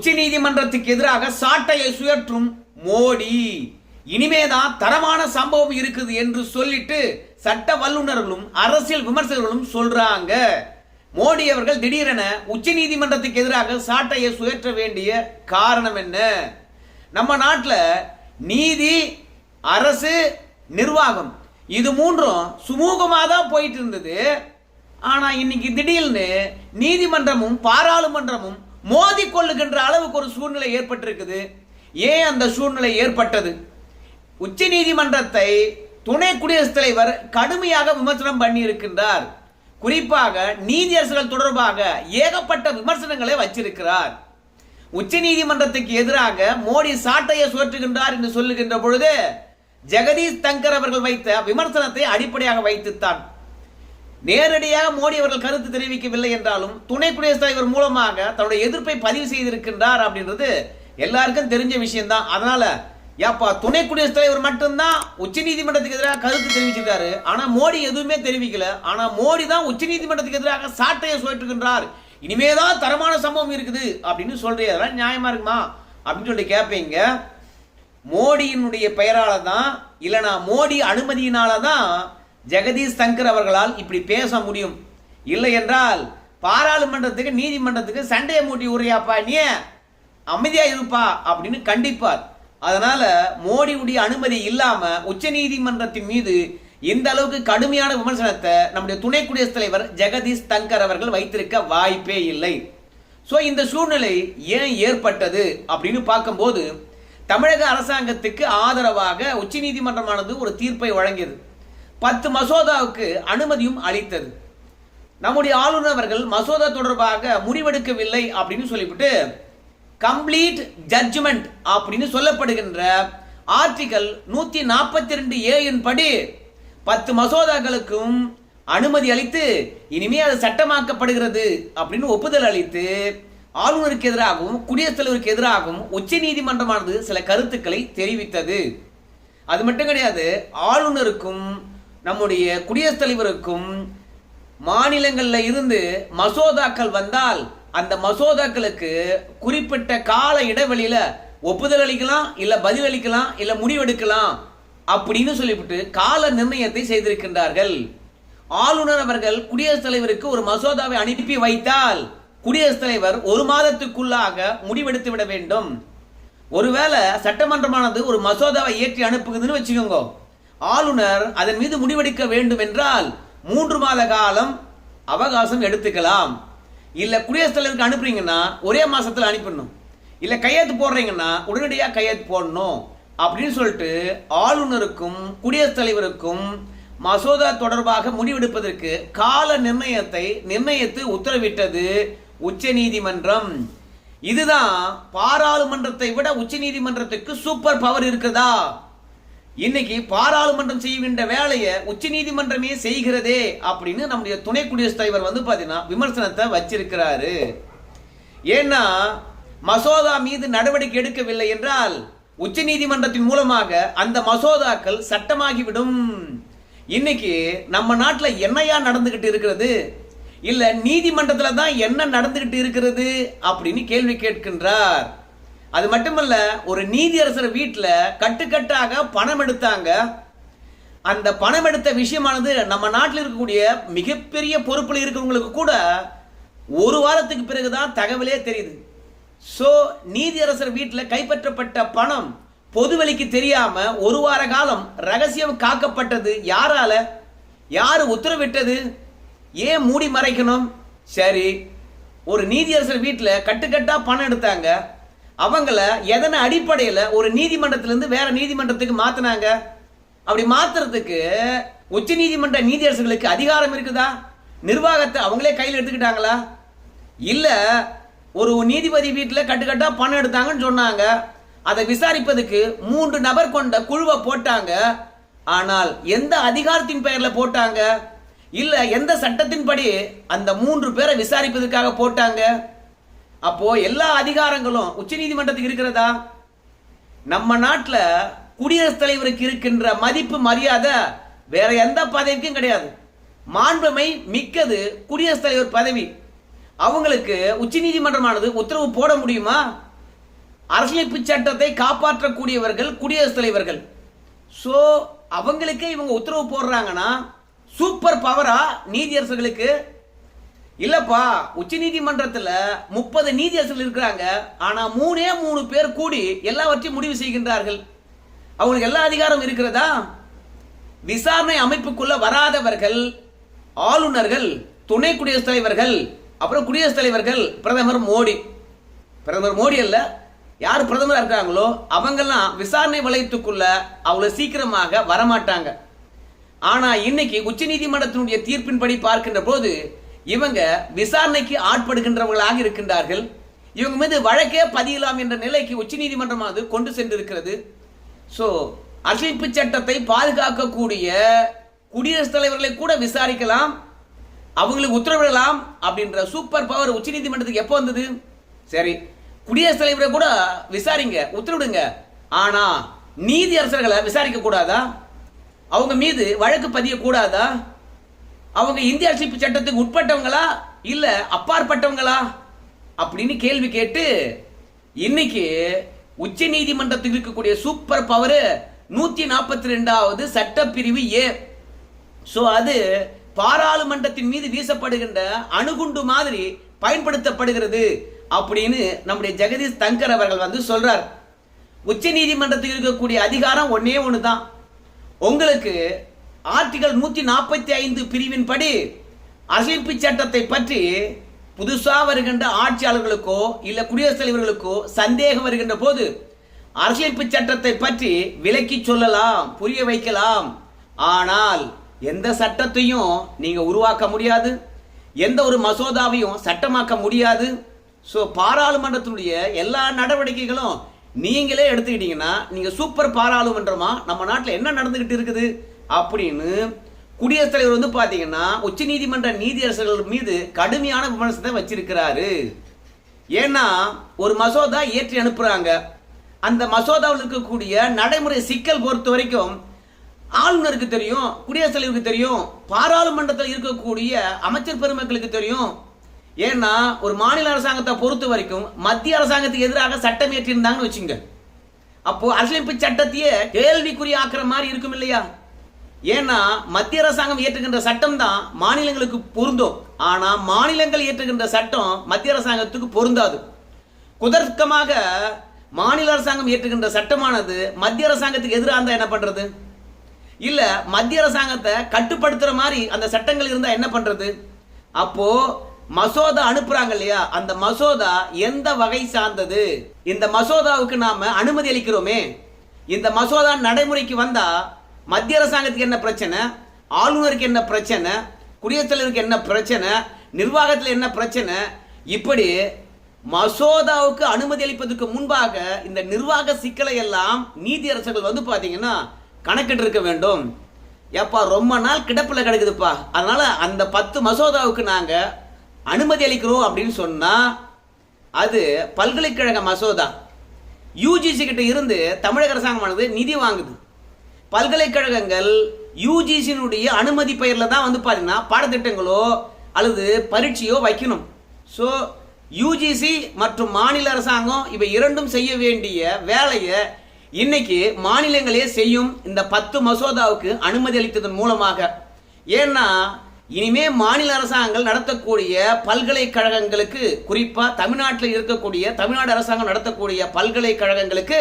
உச்ச நீதிமன்றத்துக்கு எதிராக சாட்டையை சுயற்றும் மோடி. இனிமேதான் தரமான சம்பவம் இருக்குது என்று சொல்லிட்டு சட்ட வல்லுநர்களும் அரசியல் விமர்சகர்களும் சொல்றாங்க. மோடி அவர்கள் திடீரென உச்ச நீதிமன்றத்துக்கு எதிராக சாட்டையை சுயற்ற வேண்டிய காரணம் என்ன? நம்ம நாட்டில் நீதி அரசு நிர்வாகம் இது மூன்றும் சுமூகமாக தான் போயிட்டு இருந்தது. ஆனால் இன்னைக்கு திடீர்னு நீதிமன்றமும் பாராளுமன்றமும் மோதி கொள்ளுகின்ற அளவுக்கு ஒரு சூழ்நிலை ஏற்பட்டிருக்குது. ஏன் அந்த சூழ்நிலை ஏற்பட்டது? உச்ச நீதிமன்றத்தை துணை குடியரசுத் தலைவர் கடுமையாக விமர்சனம் பண்ணி இருக்கின்றார் குறிப்பாக நீதியரசுகள் தொடர்பாக ஏகப்பட்ட விமர்சனங்களை வச்சிருக்கிறார். உச்ச நீதிமன்றத்துக்கு எதிராக மோடி சாட்டையை சுழற்றுகின்றார் என்று சொல்லுகின்ற பொழுது ஜெகதீஷ் தங்கர் அவர்கள் வைத்த விமர்சனத்தை அடிப்படையாக வைத்துத்தான் நேரடியாக மோடி அவர்கள் கருத்து தெரிவிக்கவில்லை என்றாலும் துணை குடியரசுத் தலைவர் மூலமாக தன்னுடைய எதிர்ப்பை பதிவு செய்திருக்கின்றார் அப்படின்றது எல்லாருக்கும் தெரிஞ்ச விஷயம்தான். அதனால ஏப்பா துணை குடியரசுத் தலைவர் மட்டும்தான் உச்ச நீதிமன்றத்துக்கு எதிராக கருத்து தெரிவிச்சிருக்காரு. ஆனா மோடி எதுவுமே தெரிவிக்கல. ஆனா மோடி தான் உச்ச நீதிமன்றத்துக்கு எதிராக சாட்டையை சுழற்றுகின்றார். இனிமேதான் தரமான சம்பவம் இருக்குது அப்படின்னு சொல்றீங்க. அதெல்லாம் நியாயமா இருக்குமா? அப்படின்னு சொல்லி கேட்பீங்க மோடியினுடைய பெயரால தான் இல்லைனா மோடி அனுமதியினால தான் ஜெகதீஷ் சங்கர் அவர்களால் இப்படி பேச முடியும். இல்லை என்றால் பாராளுமன்றத்துக்கு நீதிமன்றத்துக்கு சண்டையை மூட்டி உரையாப்பா நீ? அமைதியா இருப்பா அப்படின்னு கண்டிப்பார். அதனால மோடியுடைய அனுமதி இல்லாம உச்ச நீதிமன்றத்தின் மீது இந்த அளவுக்கு கடுமையான விமர்சனத்தை நம்முடைய துணை குடியரசுத் தலைவர் ஜெகதீஷ் தங்கர் அவர்கள் வைத்திருக்க வாய்ப்பே இல்லை. ஸோ இந்த சூழ்நிலை ஏன் ஏற்பட்டது அப்படின்னு பார்க்கும்போது தமிழக அரசாங்கத்துக்கு ஆதரவாக உச்சநீதிமன்றமானது ஒரு தீர்ப்பை வழங்கியது. பத்து மசோதாவுக்கு அனுமதியும் அளித்தது. நம்முடைய ஆளுநர் அவர்கள் மசோதா தொடர்பாக முடிவெடுக்கவில்லை அப்படின்னு சொல்லிவிட்டு கம்ப்ளீட் ஜட்ஜ்மெண்ட் அப்படின்னு சொல்லப்படுகின்ற ஆர்டிகல் நூத்தி நாற்பத்தி ரெண்டு ஏயின் படி பத்து மசோதாக்களுக்கும் அனுமதி அளித்து இனிமே அது சட்டமாக்கப்படுகிறது அப்படின்னு ஒப்புதல் அளித்து ஆளுநருக்கு எதிராகவும் குடியரசுத் தலைவருக்கு எதிராகவும் உச்ச நீதிமன்றமானது சில கருத்துக்களை தெரிவித்தது. அது மட்டும் கிடையாது ஆளுநருக்கும் நம்முடைய குடியரசுத் தலைவருக்கும் மாநிலங்களில் இருந்து மசோதாக்கள் வந்தால் அந்த மசோதாக்களுக்கு குறிப்பிட்ட கால இடைவெளியில ஒப்புதல் அளிக்கலாம் இல்ல பதில் அளிக்கலாம் இல்ல முடிவெடுக்கலாம் அப்படின்னு சொல்லிவிட்டு கால நிர்ணயத்தை செய்திருக்கின்றார்கள். ஆளுநர் அவர்கள் குடியரசுத் தலைவருக்கு ஒரு மசோதாவை அனுப்பி வைத்தால் குடியரசுத் தலைவர் ஒரு மாதத்துக்குள்ளாக முடிவெடுத்து விட வேண்டும். ஒருவேளை சட்டமன்றமானது ஒரு மசோதாவை ஏற்றி அனுப்புகுதுன்னு வச்சுக்கோங்க. ஆளுநர் அதன் மீது முடிவெடுக்க வேண்டும் என்றால் மூன்று மாத காலம் அவகாசம் எடுத்துக்கலாம். இல்ல குடியரசுத் தலைவருக்கு அனுப்புறீங்கன்னா ஒரே மாசத்துல அனுப்பிடணும். இல்ல கையெழுத்து போடுறீங்கன்னா உடனடியாக கையெழுத்து போடணும் அப்படின்னு சொல்லிட்டு ஆளுநருக்கும் குடியரசுத் தலைவருக்கும் மசோதா தொடர்பாக முடிவெடுப்பதற்கு கால நிர்ணயத்தை நிர்ணயித்து உத்தரவிட்டது உச்ச நீதிமன்றம். இதுதான் பாராளுமன்றத்தை விட உச்ச நீதிமன்றத்துக்கு சூப்பர் பவர் இருக்குதா இன்னைக்கு பாராளுமன்றம் செய்கின்ற வேலையை உச்ச நீதிமன்றமே செய்கிறதே அப்படின்னு நம்முடைய துணை குடியரசுத் தலைவர் வந்து பாத்தீங்கன்னா விமர்சனத்தை வச்சிருக்கிறாரு. ஏன்னா மசோதா மீது நடவடிக்கை எடுக்கவில்லை என்றால் உச்ச நீதிமன்றத்தின் மூலமாக அந்த மசோதாக்கள் சட்டமாகிவிடும். இன்னைக்கு நம்ம நாட்டில் என்னையா நடந்துகிட்டு இருக்கிறது? இல்ல நீதிமன்றத்தில் தான் என்ன நடந்துகிட்டு இருக்கிறது அப்படின்னு கேள்வி கேட்கின்றார். அது மட்டுமல்ல ஒரு நீதியரசர் வீட்டில் கட்டுக்கட்டாக பணம் எடுத்தாங்க. அந்த பணம் எடுத்த விஷயமானது நம்ம நாட்டில் இருக்கக்கூடிய மிகப்பெரிய பொறுப்பில் இருக்கிறவங்களுக்கு கூட ஒரு வாரத்துக்கு பிறகுதான் தகவலே தெரியுது. ஸோ நீதியரசர் வீட்டில் கைப்பற்றப்பட்ட பணம் பொதுவெளிக்கு தெரியாம ஒரு வார காலம் ரகசியம் காக்கப்பட்டது யாரால? யாரு உத்தரவிட்டது? ஏன் மூடி மறைக்கணும்? சரி ஒரு நீதியரசர் வீட்டில் கட்டுக்கட்டா பணம் எடுத்தாங்க. அவங்கள எதனை அடிப்படையில் ஒரு நீதிமன்றத்திலிருந்து வேற நீதிமன்றத்துக்கு மாத்தினாங்க? அப்படி மாத்துறதுக்கு உச்ச நீதிமன்ற நீதியரசர்களுக்கு அதிகாரம் இருக்குதா? நிர்வாகத்தை அவங்களே கையில் எடுத்துக்கிட்டாங்களா? இல்ல ஒரு நீதிபதி வீட்டில் கட்டுக்கட்டா பணம் எடுத்தாங்கன்னு சொன்னாங்க. அதை விசாரிப்பதுக்கு மூன்று நபர் கொண்ட குழுவை போட்டாங்க. ஆனால் எந்த அதிகாரத்தின் பெயரில் போட்டாங்க? இல்ல எந்த சட்டத்தின்படி அந்த மூன்று பேரை விசாரிப்பதற்காக போட்டாங்க? அப்போ எல்லா அதிகாரங்களும் உச்சநீதிமன்றத்துக்கு இருக்கிறதா? நம்ம நாட்டில் குடியரசுத் தலைவருக்கு இருக்கின்ற மதிப்பு மரியாதை வேற எந்த பதவிக்கும் கிடையாது. மாண்புமை மிக்கது குடியரசுத் தலைவர் பதவி. அவங்களுக்கு உச்சநீதிமன்றமானது உத்தரவு போட முடியுமா? அரசியலமைப்பு சட்டத்தை காப்பாற்றக்கூடியவர்கள் குடியரசுத் தலைவர்கள். ஸோ அவங்களுக்கே இவங்க உத்தரவு போடுறாங்கன்னா சூப்பர் பவரா நீதியரசர்களுக்கு இல்லப்பா உச்ச நீதிமன்றத்தில் முப்பது நீதியரசர்கள் இருக்கிறாங்க. ஆனா மூணே மூணு பேர் கூடி எல்லாவற்றையும் முடிவு செய்கின்றார்கள். அவங்களுக்கு எல்லா அதிகாரம் இருக்கிறதா? விசாரணை அமைப்புக்குள்ள வராதவர்கள் ஆளுநர்கள் துணை குடியரசுத் தலைவர்கள் அப்புறம் குடியரசுத் தலைவர்கள் பிரதமர் மோடி. பிரதமர் மோடி அல்ல யார் பிரதமராக இருக்காங்களோ அவங்கெல்லாம் விசாரணை வளையத்துக்குள்ள அவ்வளவு சீக்கிரமாக வரமாட்டாங்க. ஆனா இன்னைக்கு உச்சநீதிமன்றத்தினுடைய தீர்ப்பின்படி பார்க்கின்ற போது இவங்க விசாரணைக்கு ஆட்படுகின்றவர்களாக இருக்கின்றார்கள். இவங்க மீது வழக்கே பதியலாம் என்ற நிலைக்கு உச்சநீதிமன்றமானது கொண்டு சென்றிருக்கிறது. ஸோ அரசியலமைப்பு சட்டத்தை பாதுகாக்கக்கூடிய குடியரசுத் தலைவர்களை கூட விசாரிக்கலாம் அவங்களுக்கு உத்தரவிடலாம் அப்படின்ற சூப்பர் பவர் உச்சநீதிமன்றத்துக்கு எப்போ வந்தது? சரி குடியரசுத் தலைவரை கூட விசாரிங்க உத்தரவிடுங்க. ஆனா நீதி அரசர்களை விசாரிக்க கூடாதா அவங்க மீது வழக்கு பதிய கூடாதா அவங்க இந்திய அரசியல் சட்டத்துக்கு உட்பட்டவங்களா? இல்ல அப்பாற்பட்டவங்களா? அப்படின்னு கேள்வி கேட்டு இன்னைக்கு உச்ச நீதிமன்றத்துக்கு இருக்கக்கூடிய சூப்பர் பவர் நூத்தி நாற்பத்தி ரெண்டாவது சட்டப்பிரிவு ஏ. சோ அது பாராளுமன்றத்தின் மீது வீசப்படுகின்ற அணுகுண்டு மாதிரி பயன்படுத்தப்படுகிறது அப்படின்னு நம்முடைய ஜெகதீஷ் தங்கர் அவர்கள் வந்து சொல்றார். உச்ச நீதிமன்றத்துக்கு இருக்கக்கூடிய அதிகாரம் ஒன்னே ஒன்று தான் உங்களுக்கு ஆர்டிகல் நூத்தி நாற்பத்தி ஐந்து பிரிவின்படி அரசியலமைப்பு சட்டத்தை பற்றி புதுசாக வருகின்ற ஆட்சியாளர்களுக்கோ இல்லை குடியரசுத் தலைவர்களுக்கோ சந்தேகம் வருகின்ற போது அரசியலமைப்பு சட்டத்தை பற்றி விலக்கி சொல்லலாம் புரிய வைக்கலாம். ஆனால் எந்த சட்டத்தையும் நீங்கள் உருவாக்க முடியாது. எந்த ஒரு மசோதாவையும் சட்டமாக்க முடியாது. ஸோ பாராளுமன்றத்தினுடைய எல்லா நடவடிக்கைகளும் நீங்களே எடுத்துக்கிட்டீங்கன்னா நீங்கள் சூப்பர் பாராளுமன்றமாக நம்ம நாட்டில் என்ன நடந்துக்கிட்டு இருக்குது? அப்படின்னு குடியரசுத் தலைவர் வந்து பார்த்தீங்கன்னா உச்ச நீதிமன்ற நீதியரசர்கள் மீது கடுமையான விமர்சனத்தை வச்சிருக்கிறாரு. ஏன்னா ஒரு மசோதா ஏற்றி அனுப்புறாங்க. அந்த மசோதாவில் இருக்கக்கூடிய நடைமுறை சிக்கல் பொறுத்த வரைக்கும் ஆளுநருக்கு தெரியும் குடியரசுத் தலைவருக்கு தெரியும் பாராளுமன்றத்தில் இருக்கக்கூடிய அமைச்சர் பெருமக்களுக்கு தெரியும். ஏன்னா ஒரு மாநில அரசாங்கத்தை பொறுத்த வரைக்கும் மத்திய அரசாங்கத்துக்கு எதிராக சட்டம் ஏற்றிருந்தாங்கன்னு வச்சுங்க. அப்போ அரசியலமைப்பு சட்டத்தையே கேள்விக்குறி ஆக்குற மாதிரி இருக்கும் இல்லையா? ஏன்னா மத்திய அரசாங்கம் இயற்றுகின்ற சட்டம் தான் மாநிலங்களுக்கு பொருந்தும். ஆனா மாநிலங்கள் இயற்றுகின்ற சட்டம் மத்திய அரசாங்கத்துக்கு பொருந்தாது. குதர்க்கமாக மாநில அரசாங்கம் இயற்றுகின்ற சட்டமானது மத்திய அரசாங்கத்துக்கு எதிராக இருந்தா என்ன பண்றது? இல்ல மத்திய அரசாங்கத்தை கட்டுப்படுத்துற மாதிரி அந்த சட்டங்கள் இருந்தா என்ன பண்றது? அப்போ மசோதா அனுப்புறாங்க இல்லையா? அந்த மசோதா எந்த வகை சார்ந்தது? இந்த மசோதாவுக்கு நாம அனுமதி அளிக்கிறோமே. இந்த மசோதா நடைமுறைக்கு வந்தா மத்திய அரசாங்கத்துக்கு என்ன பிரச்சனை? ஆளுநருக்கு என்ன பிரச்சனை? குடியரசுத் தலைவருக்கு என்ன பிரச்சனை? நிர்வாகத்தில் என்ன பிரச்சனை? இப்படி மசோதாவுக்கு அனுமதி அளிப்பதற்கு முன்பாக இந்த நிர்வாக சிக்கலை எல்லாம் நீதியரசர்கள் வந்து பார்த்தீங்கன்னா கணக்கிட்டு இருக்க வேண்டும். ஏப்பா ரொம்ப நாள் கிடப்பில் கிடக்குதுப்பா. அதனால அந்த பத்து மசோதாவுக்கு நாங்கள் அனுமதி அளிக்கிறோம் அப்படின்னு சொன்னால் அது பல்கலைக்கழக மசோதா. யூஜிசி கிட்ட இருந்து தமிழக அரசாங்கமானது நிதி வாங்குது. பல்கலைக்கழகங்கள் யூஜிசியினுடைய அனுமதி பெயரில் தான் வந்து பார்த்தீங்கன்னா பாடத்திட்டங்களோ அல்லது பரீட்சையோ வைக்கணும். ஸோ யூஜிசி மற்றும் மாநில அரசாங்கம் இவை இரண்டும் செய்ய வேண்டிய வேலையை இன்னைக்கு மாநிலங்களே செய்யும் இந்த பத்து மசோதாவுக்கு அனுமதி அளித்ததன் மூலமாக. ஏன்னா இனிமே மாநில அரசாங்கங்கள் நடத்தக்கூடிய பல்கலைக்கழகங்களுக்கு குறிப்பாக தமிழ்நாட்டில் இருக்கக்கூடிய தமிழ்நாடு அரசாங்கம் நடத்தக்கூடிய பல்கலைக்கழகங்களுக்கு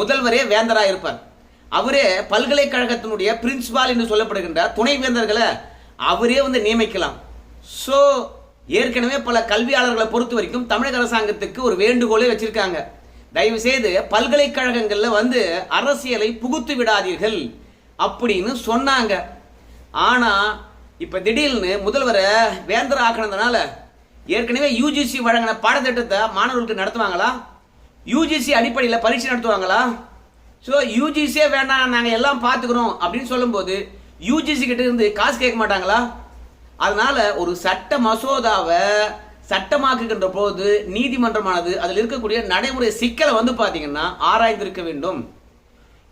முதல்வரே வேந்தராக இருப்பார் அவரே பல்கலைக்கழகத்தினுடைய பிரின்சிபால் என்று சொல்லப்படுகின்ற துணைவேந்தர்களை அவரே வந்து நியமிக்கலாம். ஸோ ஏற்கனவே பல கல்வியாளர்களை பொறுத்த வரைக்கும் தமிழக அரசாங்கத்துக்கு ஒரு வேண்டுகோளை வச்சிருக்காங்க. தயவு செய்து பல்கலைக்கழகங்களில் வந்து அரசியலை புகுத்து விடாதீர்கள் அப்படின்னு சொன்னாங்க. ஆனா இப்ப திடீர்னு முதல்வரை வேந்தர் ஆக்கினதுனால ஏற்கனவே யூஜிசி வழங்கின பாடத்திட்டத்தை மாணவர்களுக்கு நடத்துவாங்களா? யூஜிசி அடிப்படையில் பரீட்சை நடத்துவாங்களா? ஸோ யூஜிசியே வேண்டாம் நாங்கள் எல்லாம் பார்த்துக்கிறோம் அப்படின்னு சொல்லும்போது யூஜிசி கிட்ட இருந்து காசு கேட்க மாட்டாங்களா? அதனால ஒரு சட்ட மசோதாவை சட்டமாக்குகின்ற போது நீதிமன்றமானது அதில் இருக்கக்கூடிய நடைமுறை சிக்கலை வந்து பார்த்தீங்கன்னா ஆராய்ந்திருக்க வேண்டும்.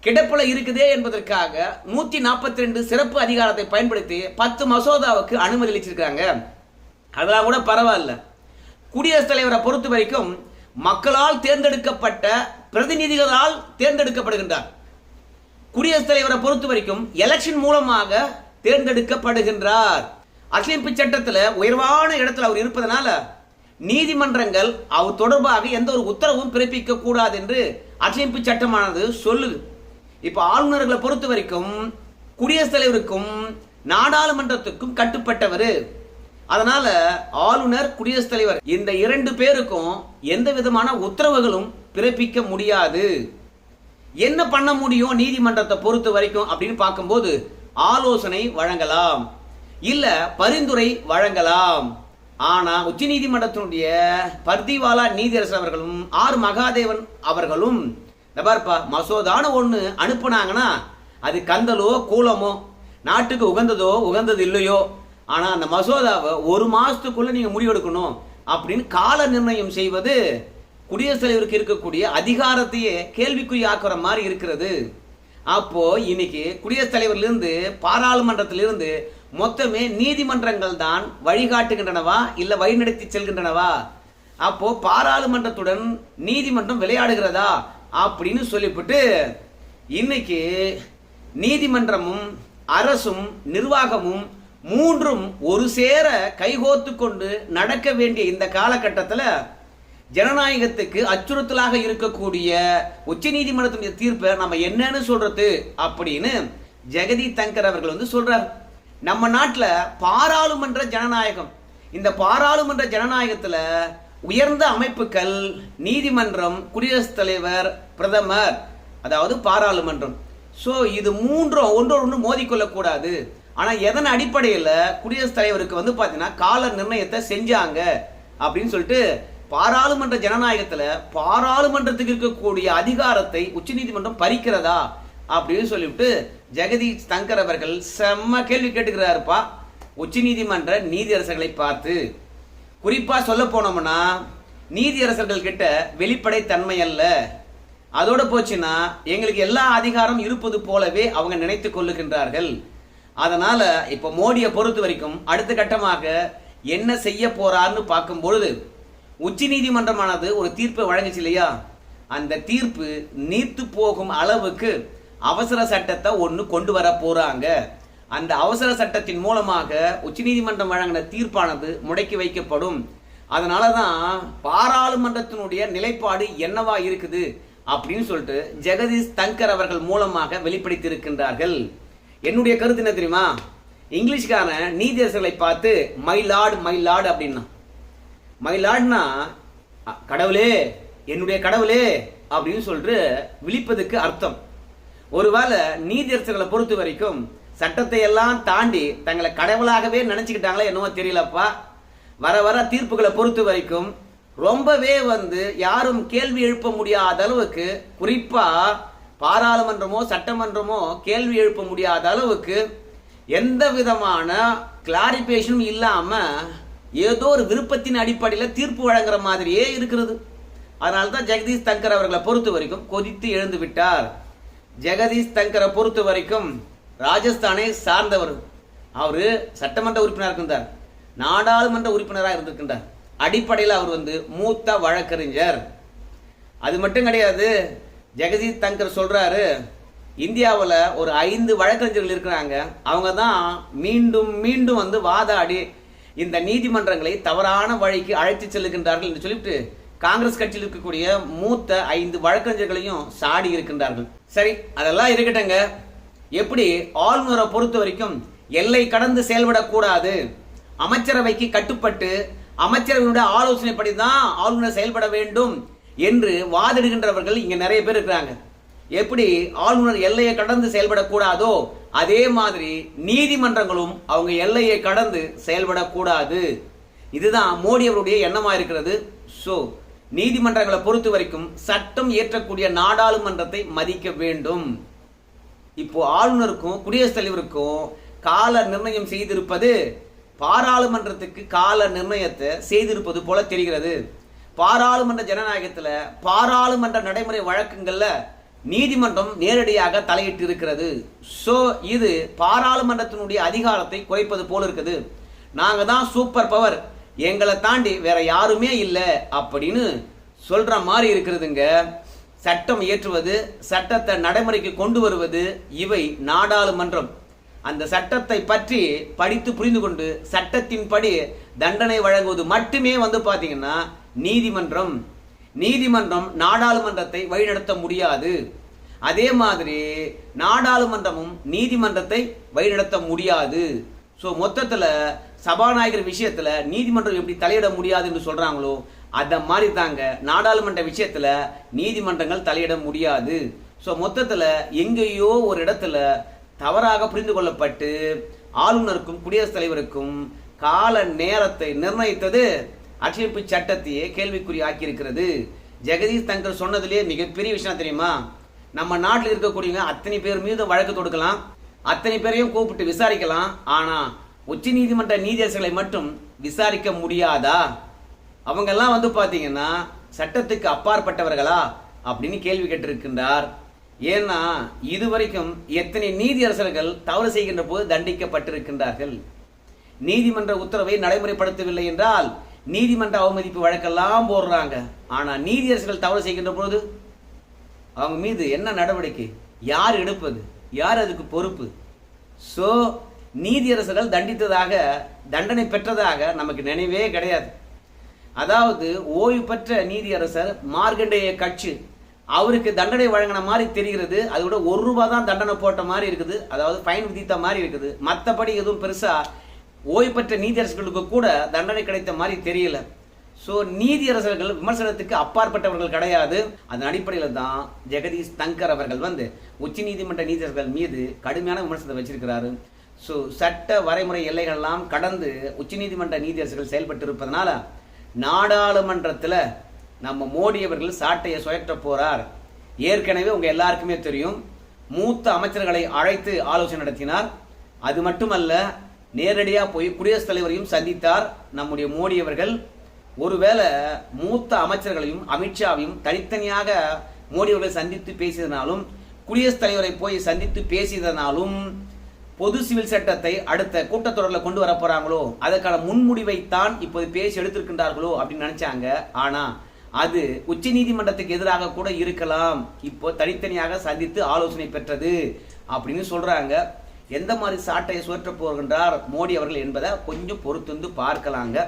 கிடப்பில் இருக்குதே என்பதற்காக நூற்றி நாற்பத்தி ரெண்டு சிறப்பு அதிகாரத்தை பயன்படுத்தி பத்து மசோதாவுக்கு அனுமதி அளிச்சிருக்காங்க அதெல்லாம் கூட பரவாயில்ல. குடியரசுத் தலைவரை பொறுத்த வரைக்கும் மக்களால் தேர்ந்தெடுக்கப்பட்ட பிரதிநிதிகளால் தேர்ந்தெடுக்கப்படுகின்றார். குடியரசுத் தலைவரை பொறுத்த வரைக்கும் எலெக்ஷன் மூலமாக தேர்ந்தெடுக்கப்படுகின்றார். அரசியலமைப்பு சட்டத்தில் உயர்வான இடத்துல அவர் இருப்பதனால நீதிமன்றங்கள் அவர் தொடர்பாக எந்த ஒரு உத்தரவும் பிறப்பிக்க கூடாது என்று அரசியலமைப்பு சட்டமானது சொல்லுது. இப்போ ஆளுநர்களை பொறுத்த வரைக்கும் குடியரசுத் தலைவருக்கும் நாடாளுமன்றத்துக்கும் கட்டுப்பட்டவர். அதனால ஆளுநர் குடியரசுத் தலைவர் இந்த இரண்டு பேருக்கும் எந்த விதமான உத்தரவுகளும் பிறப்பிக்க முடியாது. என்ன பண்ண முடியும் நீதிமன்றத்தை பொறுத்த வரைக்கும் அப்படின்னு பார்க்கும்போது ஆலோசனை வழங்கலாம். இல்ல பரிந்துரை வழங்கலாம். ஆனா உச்ச நீதிமன்றத்தினுடைய பர்திவாலா நீதியரசர் அவர்களும் ஆர். மகாதேவன் அவர்களும் பாருப்பா மசோதான ஒண்ணு அனுப்புனாங்கன்னா அது கந்தலோ கூலமோ நாட்டுக்கு உகந்ததோ உகந்தது இல்லையோ ஆனா அந்த மசோதாவை ஒரு மாசத்துக்குள்ள நீங்க முடிவெடுக்கணும் அப்படின்னு கால நிர்ணயம் செய்வது குடியரசுத் தலைவருக்கு இருக்கக்கூடிய அதிகாரத்தையே கேள்விக்குறியாக்குற மாதிரி இருக்கிறது. அப்போ இன்னைக்கு குடியரசுத் தலைவர்லேருந்து பாராளுமன்றத்திலிருந்து மொத்தமே நீதிமன்றங்கள் தான் வழிகாட்டுகின்றனவா இல்லை வழிநடத்தி செல்கின்றனவா? அப்போ பாராளுமன்றத்துடன் நீதிமன்றம் விளையாடுகிறதா அப்படின்னு சொல்லிவிட்டு இன்னைக்கு நீதிமன்றமும் அரசும் நிர்வாகமும் மூன்றும் ஒரு சேர கைகோத்து கொண்டு நடக்க வேண்டிய இந்த காலகட்டத்தில் ஜனநாயகத்துக்கு அச்சுறுத்தலாக இருக்கக்கூடிய உச்ச நீதிமன்றத்தினுடைய தீர்ப்பை நம்ம என்னன்னு சொல்றது அப்படின்னு ஜெகதி தங்கர் அவர்கள் வந்து சொல்றார். நம்ம நாட்டில் பாராளுமன்ற ஜனநாயகம். இந்த பாராளுமன்ற ஜனநாயகத்தில் உயர்ந்த அமைப்புகள் நீதிமன்றம் குடியரசுத் தலைவர் பிரதமர் அதாவது பாராளுமன்றம். ஸோ இது மூன்றும் ஒன்றோடு ஒன்று மோதிக்கொள்ளக்கூடாது. ஆனால் எதன் அடிப்படையில் குடியரசுத் தலைவருக்கு வந்து பார்த்தீங்கன்னா கால நிர்ணயத்தை செஞ்சாங்க அப்படின்னு சொல்லிட்டு பாராளுமன்ற ஜனநாயகத்தில் பாராளுமன்றத்துக்கு இருக்கக்கூடிய அதிகாரத்தை உச்சநீதிமன்றம் பறிக்கிறதா அப்படின்னு சொல்லிவிட்டு ஜெகதீஷ் தங்கர் அவர்கள் செம்ம கேள்வி கேட்டுக்கிறாருப்பா. உச்சநீதிமன்ற நீதியரசர்களை பார்த்து. குறிப்பா சொல்ல போனோம்னா நீதியரசர்கள் கிட்ட வெளிப்படை தன்மை அல்ல. அதோட போச்சுன்னா எங்களுக்கு எல்லா அதிகாரம் இருப்பது போலவே அவங்க நினைத்து கொள்ளுகின்றார்கள். அதனால இப்ப மோடியை பொறுத்த வரைக்கும் அடுத்த கட்டமாக என்ன செய்ய போறாருன்னு பார்க்கும் பொழுது உச்ச நீதிமன்றமானது ஒரு தீர்ப்பை வழங்குச்சு இல்லையா? அந்த தீர்ப்பு நீர்த்து போகும் அளவுக்கு அவசர சட்டத்தை ஒன்று கொண்டு வர போறாங்க. அந்த அவசர சட்டத்தின் மூலமாக உச்சநீதிமன்றம் வழங்கின தீர்ப்பானது முடக்கி வைக்கப்படும். அதனால தான் பாராளுமன்றத்தினுடைய நிலைப்பாடு என்னவா இருக்குது அப்படின்னு சொல்லிட்டு ஜெகதீஷ் தங்கர் அவர்கள் மூலமாக வெளிப்படுத்தியிருக்கின்றார்கள். என்னுடைய கருத்து என்ன தெரியுமா? இங்கிலீஷ்காரன் நீதியரசர்களை பார்த்து மை லார்டு மை லார்டு அப்படின்னா. மை லார்ட்னா கடவுளே என்னுடைய கடவுளே அப்படின்னு சொல்லிட்டு விழிப்பதுக்கு அர்த்தம். ஒருவேளை நீதியரசர்களை பொறுத்த வரைக்கும் சட்டத்தை எல்லாம் தாண்டி தங்களை கடவுளாகவே நினைச்சுக்கிட்டாங்களே என்னவோ தெரியலப்பா. வர வர தீர்ப்புகளை பொறுத்த வரைக்கும் ரொம்பவே வந்து யாரும் கேள்வி எழுப்ப முடியாத அளவுக்கு குறிப்பா பாராளுமன்றமோ சட்டமன்றமோ கேள்வி எழுப்ப முடியாத அளவுக்கு எந்த விதமான கிளாரிபிகேஷனும் இல்லாம ஏதோ ஒரு விருப்பத்தின் அடிப்படையில் தீர்ப்பு வழங்குற மாதிரியே இருக்கிறது. அதனால தான் ஜெகதீஷ் தங்கர் அவர்களை பொறுத்த வரைக்கும் கொதித்து எழுந்து விட்டார். ஜெகதீஷ் தங்கரை பொறுத்த வரைக்கும் ராஜஸ்தானை சார்ந்தவர். அவர் சட்டமன்ற உறுப்பினராக இருந்தார். நாடாளுமன்ற உறுப்பினராக இருந்திருக்கின்றார். அடிப்படையில் அவர் வந்து மூத்த வழக்கறிஞர். அது மட்டும் கிடையாது ஜெகதீஷ் தங்கர் சொல்கிறாரு இந்தியாவில் ஒரு ஐந்து வழக்கறிஞர்கள் இருக்கிறாங்க. அவங்க தான் மீண்டும் மீண்டும் வந்து வாதாடி இந்த நீதிமன்றங்களை தவறான வழிக்கு அழைத்து செல்லுகின்றார்கள் என்று சொல்லிட்டு காங்கிரஸ் கட்சியில் இருக்கக்கூடிய மூத்த ஐந்து வழக்கறிஞர்களையும் சாடி இருக்கின்றார்கள். சரி அதெல்லாம் இருக்கட்டுங்க எப்படி? ஆளுநரை பொறுத்த வரைக்கும் எல்லை கடந்து செயல்படக்கூடாது அமைச்சரவைக்கு கட்டுப்பட்டு அமைச்சரவையுடைய ஆலோசனைப்படி தான் ஆளுநர் செயல்பட வேண்டும் என்று வாதிடுகின்றவர்கள் இங்க நிறைய பேர் இருக்கிறாங்க. எப்படி? ஆளுநர் எல்லையை கடந்து செயல்படக்கூடாதோ அதே மாதிரி நீதிமன்றங்களும் அவங்க எல்லையை கடந்து செயல்படக்கூடாது. இதுதான் மோடி அவருடைய எண்ணமாக இருக்கிறது. ஸோ நீதிமன்றங்களை பொறுத்த வரைக்கும் சட்டம் இயற்றக்கூடிய நாடாளுமன்றத்தை மதிக்க வேண்டும். இப்போ ஆளுநருக்கும் குடியரசுத் தலைவருக்கும் கால நிர்ணயம் செய்திருப்பது பாராளுமன்றத்துக்கு கால நிர்ணயத்தை செய்திருப்பது போல தெரிகிறது. பாராளுமன்ற ஜனநாயகத்தில் பாராளுமன்ற நடைமுறை வழக்கங்களில் நீதிமன்றம் நேரடியாக தலையிட்டு இருக்கிறது ஸோ இது பாராளுமன்றத்தினுடைய அதிகாரத்தை குறைப்பது போல இருக்குது. நாங்கள் தான் சூப்பர் பவர் எங்களை தாண்டி வேற யாருமே இல்லை அப்படின்னு சொல்ற மாதிரி இருக்கிறதுங்க சட்டம் இயற்றுவது சட்டத்தை நடைமுறைக்கு கொண்டு வருவது இவை நாடாளுமன்றம். அந்த சட்டத்தை பற்றி படித்து புரிந்து கொண்டு சட்டத்தின்படி தண்டனை வழங்குவது மட்டுமே வந்து பார்த்தீங்கன்னா நீதிமன்றம். நீதிமன்றம் நாடாளுமன்றத்தை வழிநடத்த முடியாது. அதே மாதிரி நாடாளுமன்றமும் நீதிமன்றத்தை வழிநடத்த முடியாது. ஸோ மொத்தத்தில் சபாநாயகர் விஷயத்தில் நீதிமன்றம் எப்படி தலையிட முடியாது என்று சொல்கிறாங்களோ அந்த மாதிரி தாங்க நாடாளுமன்ற விஷயத்தில் நீதிமன்றங்கள் தலையிட முடியாது. ஸோ மொத்தத்தில் எங்கேயோ ஒரு இடத்துல தவறாக புரிந்து கொள்ளப்பட்டு ஆளுநருக்கும் குடியரசுத் தலைவருக்கும் கால நேரத்தை நிர்ணயித்தது அரசியலமைப்பு சட்டத்தையே கேள்விக்குறி ஆக்கியிருக்கிறது. ஜெகதீஷ் தங்கர் சொன்னதுலேயே மிகப்பெரிய விஷயம் தெரியுமா? நம்ம நாட்டில் இருக்கக்கூடியவங்க அத்தனை பேர் மீது வழக்கு தொடுக்கலாம் அத்தனை பேரையும் கூப்பிட்டு விசாரிக்கலாம் ஆனால் உச்ச நீதிமன்ற நீதியரசர்களை மட்டும் விசாரிக்க முடியாதா? அவங்கெல்லாம் வந்து பார்த்தீங்கன்னா சட்டத்துக்கு அப்பாற்பட்டவர்களா அப்படின்னு கேள்வி கேட்டிருக்கின்றார். ஏன்னா இதுவரைக்கும் எத்தனை நீதியரசர்கள் தவறு செய்கின்ற போது தண்டிக்கப்பட்டிருக்கின்றார்கள்? நீதிமன்ற உத்தரவை நடைமுறைப்படுத்தவில்லை என்றால் நீதிமன்ற அவமதிப்பு வழக்கெல்லாம் போடுறாங்க. ஆனால் நீதியரசர்கள் தவறு செய்கின்ற போது அவங்க மீது என்ன நடவடிக்கை? யார் எடுப்பது? யார் அதுக்கு பொறுப்பு? ஸோ நீதியரசர்கள் தண்டித்ததாக தண்டனை பெற்றதாக நமக்கு நினைவே கிடையாது. அதாவது ஓய்வு பெற்ற நீதியரசர் மார்க்கண்டேய கட்சி அவருக்கு தண்டனை வழங்கின மாதிரி தெரிகிறது. அது கூட ஒரு ரூபா தான் தண்டனை போட்ட மாதிரி இருக்குது. அதாவது ஃபைன் விதித்த மாதிரி இருக்குது. மற்றபடி எதுவும் பெருசாக ஓய்வு பெற்ற நீதியரசர்களுக்கு கூட தண்டனை கிடைத்த மாதிரி தெரியல. ஸோ நீதியரசர்கள் விமர்சனத்துக்கு அப்பாற்பட்டவர்கள் கிடையாது. அதன் அடிப்படையில் தான் ஜெகதீஷ் தங்கர் அவர்கள் வந்து உச்ச நீதிமன்ற நீதியரசர்கள் மீது கடுமையான விமர்சனத்தை வச்சிருக்கிறாரு. ஸோ சட்ட வரைமுறை எல்லைகளெல்லாம் கடந்து உச்சநீதிமன்ற நீதியரசர்கள் செயல்பட்டு இருப்பதனால நாடாளுமன்றத்தில் நம்ம மோடி அவர்கள் சாட்டையை சுயற்ற போறார். ஏற்கனவே உங்க எல்லாருக்குமே தெரியும். மூத்த அமைச்சர்களை அழைத்து ஆலோசனை நடத்தினார். அது மட்டுமல்ல நேரடியாக போய் குடியரசுத் தலைவரையும் சந்தித்தார் நம்முடைய மோடி அவர்கள். ஒருவேளை மூத்த அமைச்சர்களையும் அமித்ஷாவையும் தனித்தனியாக மோடி அவர்களை சந்தித்து பேசியதனாலும் குடியரசுத் தலைவரை போய் சந்தித்து பேசியதனாலும் பொது சிவில் சட்டத்தை அடுத்த கூட்டத்தொடரில் கொண்டு வர போறாங்களோ அதற்கான முன்முடிவைத்தான் இப்போது பேசி எடுத்திருக்கின்றார்களோ அப்படின்னு நினைச்சாங்க. ஆனா அது உச்ச நீதிமன்றத்துக்கு எதிராக கூட இருக்கலாம். இப்போ தனித்தனியாக சந்தித்து ஆலோசனை பெற்றது அப்படின்னு சொல்றாங்க. எந்த மாதிரி சாட்டையை சுழற்ற போகின்றார் மோடி அவர்கள் என்பதை கொஞ்சம் பொறுத்து பார்க்கலாங்க.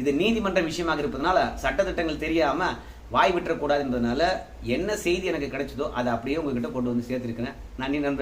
இது நீதிமன்ற விஷயமாக இருப்பதனால சட்டத்திட்டங்கள் தெரியாம வாய் விட்டுறக்கூடாது என்பதனால என்ன செய்தி எனக்கு கிடைச்சதோ அதை அப்படியே உங்ககிட்ட கொண்டு வந்து சேர்த்திருக்கிறேன். நன்றி நண்பர்கள்.